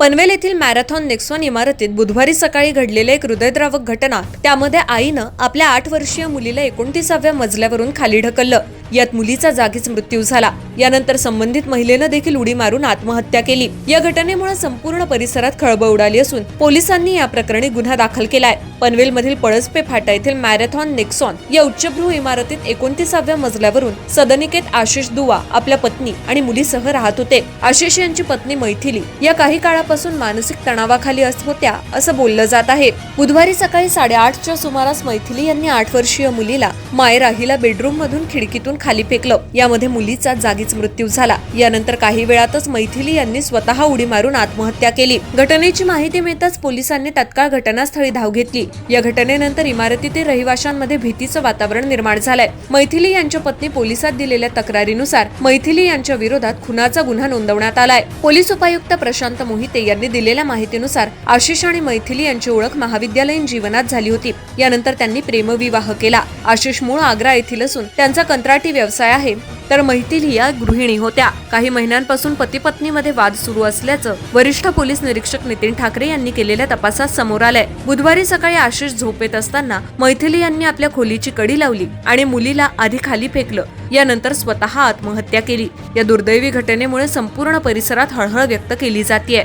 पनवेल येथील marathon Nexon इमारतीत बुधवारी सकाळी घडलेली एक हृदयद्रावक घटना त्यामध्ये आईनं आपल्या आठ वर्षीय मुलीला एकोणतीसाव्या मजल्यावरून खाली ढकललं. यात मुलीचा जागीच मृत्यू झाला. यानंतर संबंधित महिलेनं देखील उडी मारून आत्महत्या केली. या घटनेमुळे संपूर्ण परिसरात खळबळ उडाली असून पोलिसांनी या प्रकरणी गुन्हा दाखल केलाय. पनवेलमधील पळसपे फाटा येथील मॅरेथॉन नेक्सॉन या उच्चभ्रू इमारतीत एकोणतीसाव्या मजल्यावरून सदनिकेत आशिष दुवा आपल्या पत्नी आणि मुलीसह राहत होते. आशिष यांची पत्नी मैथिली. या काही महिन्यापासून मानसिक तणावाखाली असत होत्या असं बोललं जात आहे. बुधवारी सकाळी साडेआठच्या सुमारास मैथिली यांनी आठ वर्षीय मुलीला मायरा हिला बेडरूम मधून खिडकीतून खाली फेकलं. यामध्ये मुलीचा जागीच मृत्यू झाला. यानंतर काही वेळातच मैथिली यांनी स्वतः उडी मारून आत्महत्या केली. घटनेची माहिती मिळताच पोलिसांनी तत्काळ घटनास्थळी धाव घेतली. या घटनेनंतर इमारतीतील रहिवाशांमध्ये भीतीचं वातावरण निर्माण झालंय. मैथिली यांच्या पत्नी पोलिसात दिलेल्या तक्रारीनुसार मैथिली यांच्या विरोधात खुनाचा गुन्हा नोंदवण्यात आलाय. पोलीस उपायुक्त प्रशांत मोहिते यांनी दिलेल्या माहितीनुसार आशिष आणि मैथिली यांची ओळख महाविद्यालयीन जीवनात झाली होती. यानंतर त्यांनी प्रेमविवाह केला. आशिष मूळ आग्रा येथील असून त्यांचा कंत्राटी व्यवसाय आहे. तर मैथिली या गृहिणी होत्या. काही महिन्यांपासून पती पत्नीमध्ये वाद सुरू असल्याचं वरिष्ठ पोलीस निरीक्षक नितीन ठाकरे यांनी केलेल्या तपासात समोर आलंय. बुधवारी सकाळी आशिष झोपेत असताना मैथिली यांनी आपल्या खोलीची कडी लावली आणि मुलीला आधी खाली फेकलं. यानंतर स्वतः आत्महत्या केली. या दुर्दैवी घटनेमुळे संपूर्ण परिसरात हळहळ व्यक्त केली जाते